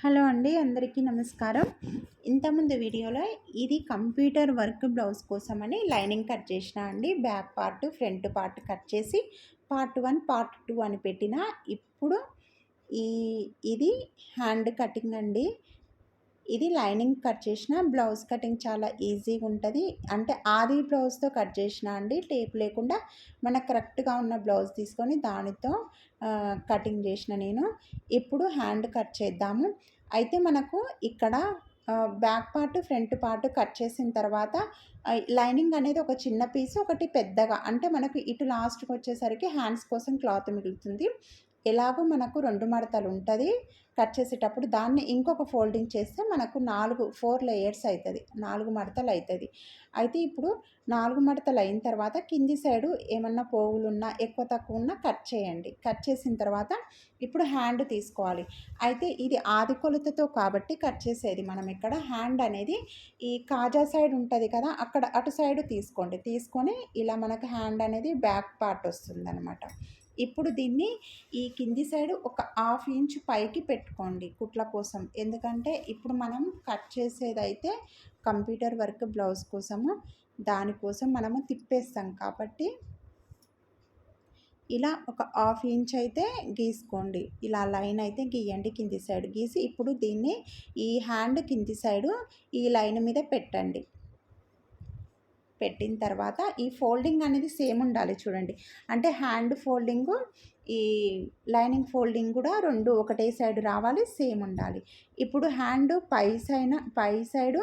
Hello అండి అందరికీ నమస్కారం. ఇంతకుముందు వీడియోలో ఇది కంప్యూటర్ వర్క్ బ్లౌజ్ కోసమని లైనింగ్ కట్ చేసిన అండి back part front part cut చేసి పార్ట్ వన్ పార్ట్ టూ అని పెట్టిన ఇప్పుడు ఈ ఇది హ్యాండ్ కటింగ్ అండి. ఇది లైనింగ్ కట్ చేసిన బ్లౌజ్ కటింగ్ చాలా ఈజీగా ఉంటుంది. అంటే ఆది బ్లౌజ్తో కట్ చేసిన అండి టేప్ లేకుండా మనకు కరెక్ట్గా ఉన్న బ్లౌజ్ తీసుకొని దానితో కటింగ్ చేసిన నేను. ఇప్పుడు హ్యాండ్ కట్ చేద్దాము. అయితే మనకు ఇక్కడ back part front part cut చేసిన తర్వాత లైనింగ్ అనేది ఒక చిన్న పీస్ ఒకటి పెద్దగా. అంటే మనకు ఇటు లాస్ట్కి వచ్చేసరికి హ్యాండ్స్ కోసం క్లాత్ మిగులుతుంది. ఎలాగో మనకు రెండు మడతలు ఉంటుంది. కట్ చేసేటప్పుడు దాన్ని ఇంకొక ఫోల్డింగ్ చేస్తే మనకు నాలుగు ఫోర్ లేయర్స్ అవుతుంది నాలుగు మడతలు అవుతుంది అయితే ఇప్పుడు నాలుగు మడతలు అయిన తర్వాత కింది సైడు ఏమన్నా పోగులు ఉన్నా ఎక్కువ తక్కువ ఉన్నా కట్ చేయండి. కట్ చేసిన తర్వాత ఇప్పుడు హ్యాండ్ తీసుకోవాలి. అయితే ఇది ఆది కొలతతో కాబట్టి కట్ చేసేది మనం ఇక్కడ. హ్యాండ్ అనేది ఈ కాజా సైడ్ ఉంటుంది కదా అక్కడ అటు సైడ్ తీసుకోండి. తీసుకొని ఇలా మనకు హ్యాండ్ అనేది బ్యాక్ పార్ట్ వస్తుంది అనమాట ఇప్పుడు దీన్ని ఈ కింది సైడ్ ఒక హాఫ్ ఇంచ్ పైకి పెట్టుకోండి కుట్ల కోసం. ఎందుకంటే ఇప్పుడు మనం కట్ చేసేదైతే కంప్యూటర్ వర్క్ బ్లౌజ్ కోసము దానికోసం మనము తిప్పేస్తాం. కాబట్టి ఇలా ఒక హాఫ్ ఇంచ్ అయితే గీసుకోండి. ఇలా లైన్ అయితే గీయండి కింది సైడ్. గీసి ఇప్పుడు దీన్ని ఈ హ్యాండ్ కింది సైడు ఈ లైన్ మీద పెట్టండి. పెట్టిన తర్వాత ఈ ఫోల్డింగ్ అనేది సేమ్ ఉండాలి చూడండి. అంటే హ్యాండ్ ఫోల్డింగు ఈ లైనింగ్ ఫోల్డింగ్ కూడా రెండు ఒకటే సైడ్ రావాలి సేమ్ ఉండాలి. ఇప్పుడు హ్యాండ్ పై సైడ్ పై సైడు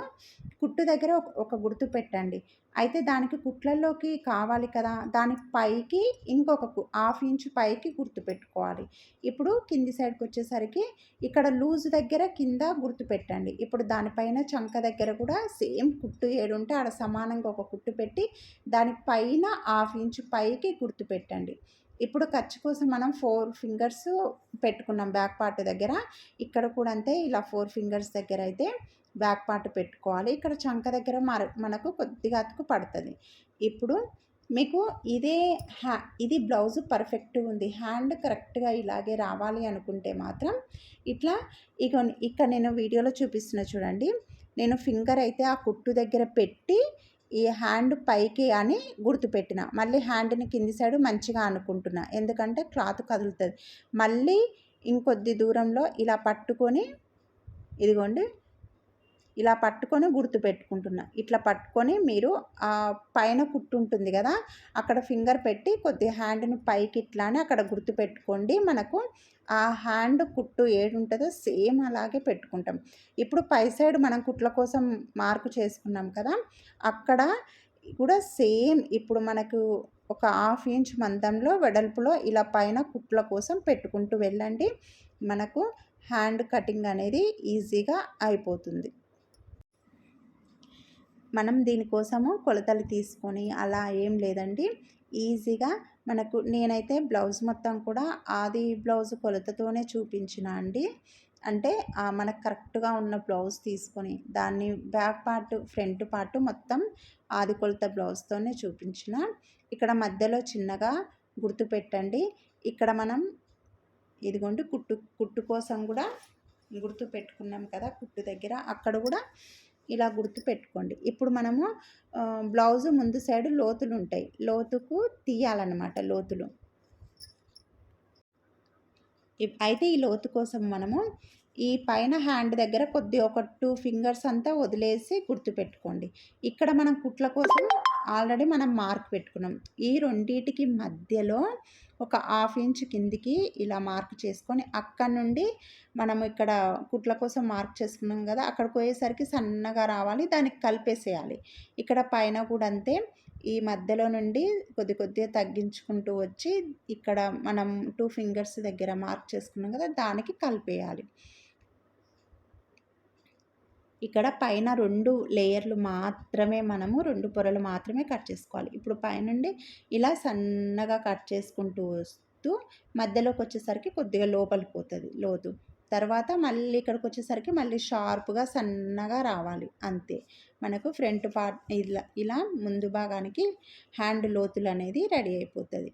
కుట్టు దగ్గర ఒక గుర్తు పెట్టండి. అయితే దానికి కుట్లలోకి కావాలి కదా దాని పైకి ఇంకొక హాఫ్ ఇంచ్ పైకి గుర్తు పెట్టుకోవాలి. ఇప్పుడు కింది సైడ్కి వచ్చేసరికి ఇక్కడ లూజ్ దగ్గర కింద గుర్తు పెట్టండి. ఇప్పుడు దానిపైన చంక దగ్గర కూడా సేమ్ కుట్టు ఏడుంటే ఆడ సమానంగా ఒక కుట్టు పెట్టి దానిపైన హాఫ్ ఇంచ్ పైకి గుర్తు పెట్టండి. ఇప్పుడు ఖర్చు కోసం మనం ఫోర్ ఫింగర్స్ పెట్టుకున్నాం బ్యాక్ పార్ట్ దగ్గర. ఇక్కడ కూడా అంతే ఇలా ఫోర్ ఫింగర్స్ దగ్గర అయితే బ్యాక్ పార్ట్ పెట్టుకోవాలి. ఇక్కడ చంక దగ్గర మనకు కొద్దిగా అతుకు పడుతుంది. ఇప్పుడు మీకు ఇదే హ్యా ఇది బ్లౌజ్ పర్ఫెక్ట్ ఉంది. హ్యాండ్ కరెక్ట్గా ఇలాగే రావాలి అనుకుంటే మాత్రం ఇట్లా ఇక ఇక్కడ నేను వీడియోలో చూపిస్తున్నా చూడండి. నేను ఫింగర్ అయితే ఆ కుట్టు దగ్గర పెట్టి ఈ హ్యాండ్ పైకి అని గుర్తుపెట్టిన. మళ్ళీ హ్యాండ్ని కింది సైడ్ మంచిగా అనుకుంటున్నా. ఎందుకంటే క్లాత్ కదులుతుంది. మళ్ళీ ఇంకొద్ది దూరంలో ఇలా పట్టుకొని ఇదిగోండి ఇలా పట్టుకొని గుర్తు పెట్టుకుంటున్నా. ఇట్లా పట్టుకొని మీరు ఆ పైన కుట్టు ఉంటుంది కదా అక్కడ ఫింగర్ పెట్టి కొద్ది హ్యాండ్ని పైకి ఇట్లా అని అక్కడ గుర్తు పెట్టుకోండి. మనకు ఆ హ్యాండ్ కుట్టు ఏడుంటుందో సేమ్ అలాగే పెట్టుకుంటాం. ఇప్పుడు పై సైడ్ మనం కుట్ల కోసం మార్కు చేసుకున్నాం కదా అక్కడ కూడా సేమ్ ఇప్పుడు మనకు ఒక హాఫ్ ఇంచ్ మందంలో వెడల్పులో ఇలా పైన కుట్ల కోసం పెట్టుకుంటూ వెళ్ళండి. మనకు హ్యాండ్ కటింగ్ అనేది ఈజీగా అయిపోతుంది. మనం దీనికోసము కొలతలు తీసుకొని అలా ఏం లేదండి. ఈజీగా మనకు నేనైతే బ్లౌజ్ మొత్తం కూడా ఆది బ్లౌజ్ కొలతతోనే చూపించిన అండి. అంటే మనకు కరెక్ట్గా ఉన్న బ్లౌజ్ తీసుకొని దాన్ని బ్యాక్ పార్ట్ ఫ్రంట్ పార్ట్ మొత్తం ఆది కొలత బ్లౌజ్తోనే చూపించిన. ఇక్కడ మధ్యలో చిన్నగా గుర్తుపెట్టండి ఇక్కడ మనం ఇదిగోండి కుట్టు కుట్టు కోసం కూడా గుర్తు పెట్టుకున్నాం కదా కుట్టు దగ్గర. అక్కడ కూడా ఇలా గుర్తు పెట్టుకోండి ఇప్పుడు మనము బ్లౌజ్ ముందు సైడ్ లోతులు ఉంటాయి లోతుకు తీయాలన్నమాట లోతులు. అయితే ఈ లోతు కోసం మనము ఈ పైన హ్యాండ్ దగ్గర కొద్ది ఒక టూ ఫింగర్స్ అంతా వదిలేసి గుర్తుపెట్టుకోండి. ఇక్కడ మనం కుట్ల కోసం ఆల్రెడీ మనం మార్క్ పెట్టుకున్నాం. ఈ రెండింటికి మధ్యలో ఒక హాఫ్ ఇంచ్ కిందికి ఇలా మార్క్ చేసుకొని అక్కడ నుండి మనం ఇక్కడ కుట్ల కోసం మార్క్ చేసుకున్నాం కదా అక్కడికి పోయేసరికి సన్నగా రావాలి దానికి కలిపేసేయాలి. ఇక్కడ పైన కూడా అంతే. ఈ మధ్యలో నుండి కొద్ది కొద్దిగా తగ్గించుకుంటూ వచ్చి ఇక్కడ మనం టూ ఫింగర్స్ దగ్గర మార్క్ చేసుకున్నాం కదా దానికి కలిపేయాలి. ఇక్కడ పైన రెండు లేయర్లు మాత్రమే మనము రెండు పొరలు మాత్రమే కట్ చేసుకోవాలి. ఇప్పుడు పైనుండి ఇలా సన్నగా కట్ చేసుకుంటూ వస్తూ మధ్యలోకి వచ్చేసరికి కొద్దిగా లోపలి పోతుంది లోతు. తర్వాత మళ్ళీ ఇక్కడికి వచ్చేసరికి మళ్ళీ షార్ప్గా సన్నగా రావాలి అంతే. మనకు ఫ్రంట్ పార్ట్ ఇలా ఇలా ముందు భాగానికి హ్యాండ్ లోతులు అనేది రెడీ అయిపోతుంది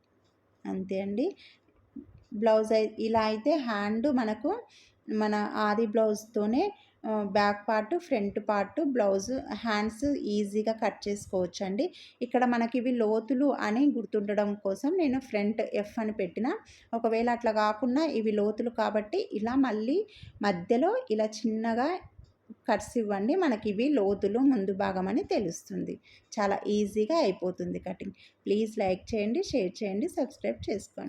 అంతే అండి. బ్లౌజ్ ఇలా అయితే హ్యాండ్ మనకు మన ఆది బ్లౌజ్తోనే back part front part blouse hands ఈజీగా కట్ చేసుకోవచ్చు అండి ఇక్కడ మనకి ఇవి లోతులు అని గుర్తుండడం కోసం నేను ఫ్రంట్ ఎఫ్ అని పెట్టిన. ఒకవేళ అట్లా కాకుండా ఇవి లోతులు కాబట్టి ఇలా మళ్ళీ మధ్యలో ఇలా చిన్నగా కట్స్ ఇవ్వండి. మనకి ఇవి లోతులు ముందు భాగం అని తెలుస్తుంది. చాలా ఈజీగా అయిపోతుంది కటింగ్. ప్లీజ్ లైక్ చేయండి షేర్ చేయండి సబ్స్క్రైబ్ చేసుకోండి.